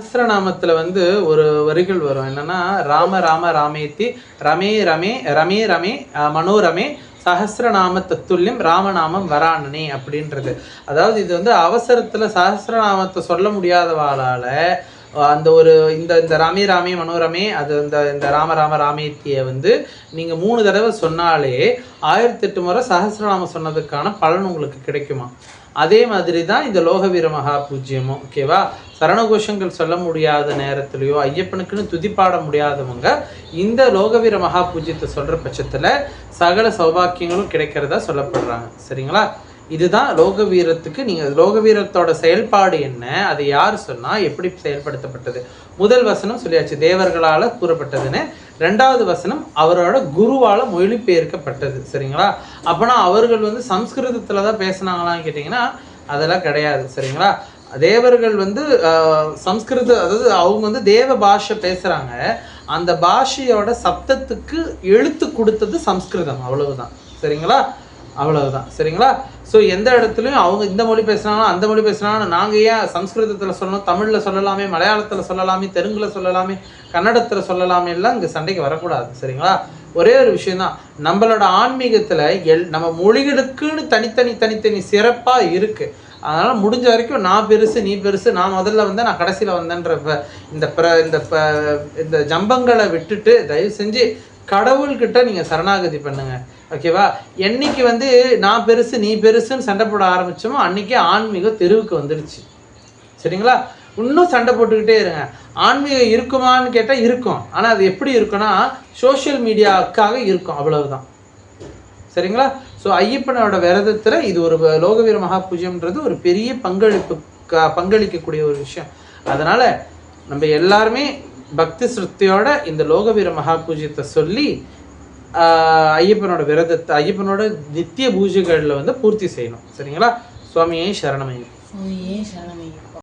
சஹசிரநாமத்தில் வந்து ஒரு வரிகள் வரும். என்னன்னா ராம ராம ராமேத்தி ரமே ரமே ரமே ரமே மனோரமே சஹசிரநாம தத்துல்யம் ராமநாமம் வராணனே அப்படின்றது. அதாவது இது வந்து அவசரத்துல சஹசிரநாமத்தை சொல்ல முடியாதவாளால அந்த ஒரு இந்த இந்த ராமே ராமே மனோரமே அது இந்த இந்த ராம ராம ராமேத்தியை வந்து நீங்கள் மூணு தடவை சொன்னாலே ஆயிரத்தி எட்டு முறை சஹஸ்ரநாமம் சொன்னதுக்கான பலன் உங்களுக்கு கிடைக்குமா? அதே மாதிரி தான் இந்த லோகவீர மகா பூஜ்யமும் ஓகேவா சரணகோஷங்கள் சொல்ல முடியாத நேரத்துலையோ ஐயப்பனுக்குன்னு துதிப்பாட முடியாதவங்க இந்த லோகவீர மகா பூஜ்யத்தை சொல்கிற பட்சத்தில் சகல சௌபாக்கியங்களும் கிடைக்கிறதா சொல்லப்படுறாங்க. சரிங்களா? இதுதான் லோக வீரத்துக்கு நீங்கள் லோக வீரத்தோட செயல்பாடு என்ன? அது யார் சொன்னால் எப்படி செயல்படுத்தப்பட்டது? முதல் வசனம் சொல்லியாச்சு தேவர்களால் கூறப்பட்டதுன்னு. ரெண்டாவது வசனம் அவரோட குருவால் மொழிபெயர்க்கப்பட்டது. சரிங்களா? அப்போனா அவர்கள் வந்து சம்ஸ்கிருதத்தில் தான் பேசுனாங்களான்னு கேட்டிங்கன்னா அதெல்லாம் கிடையாது. சரிங்களா? தேவர்கள் வந்து சம்ஸ்கிருத அதாவது அவங்க வந்து தேவ பாஷை பேசுகிறாங்க அந்த பாஷையோட சப்தத்துக்கு எழுத்து கொடுத்தது சம்ஸ்கிருதம் அவ்வளவுதான். சரிங்களா? அவ்வளவுதான். சரிங்களா? ஸோ எந்த இடத்துலையும் அவங்க இந்த மொழி பேசுனாலும் அந்த மொழி பேசுனாலும் நாங்கள் ஏன் சம்ஸ்கிருதத்தில் சொல்லணும் தமிழில் சொல்லலாமே மலையாளத்தில் சொல்லலாமே தெலுங்கில் சொல்லலாமே கன்னடத்தில் சொல்லலாமே எல்லாம் இங்கே சண்டைக்கு வரக்கூடாது. சரிங்களா? ஒரே ஒரு விஷயம்தான். நம்மளோட ஆன்மீகத்தில் எல் நம்ம மொழிகளுக்குன்னு தனித்தனி தனித்தனி சிறப்பாக இருக்குது அதனால் முடிஞ்ச வரைக்கும் நான் பெருசு நீ பெருசு நான் முதல்ல வந்தேன் நான் கடைசியில் வந்தேன்ற ப- இந்த பிர இந்த ப- இந்த ஜம்பங்களை விட்டுட்டு தயவு செஞ்சு கடவுள்கிட்ட நீங்கள் சரணாகதி பண்ணுங்க. ஓகேவா என்னைக்கு வந்து நான் பெருசு நீ பெருசுன்னு சண்டை போட ஆரம்பிச்சோமோ அன்னைக்கே ஆன்மீகம் தெருவுக்கு வந்துடுச்சு சரிங்களா? இன்னும் சண்டை போட்டுக்கிட்டே இருங்க. ஆன்மீகம் இருக்குமான்னு கேட்டால் இருக்கும். ஆனால் அது எப்படி இருக்குன்னா சோஷியல் மீடியாவுக்காக இருக்கும். அவ்வளவுதான். சரிங்களா? ஸோ ஐயப்பனோட விரதத்தில் இது ஒரு லோகவீர மகா பூஜைன்றது ஒரு பெரிய பங்களிப்பு பங்களிக்கக்கூடிய ஒரு விஷயம். அதனால் நம்ம எல்லாருமே பக்தி சிருத்தியோட இந்த லோகவீர மகா பூஜ்யத்தை சொல்லி ஐயப்பனோட விரதத்தை ஐயப்பனோட நித்திய பூஜைகளில் வந்து பூர்த்தி செய்யணும். சரிங்களா? சுவாமியே சரணமையும் சுவாமியே சரணமையும்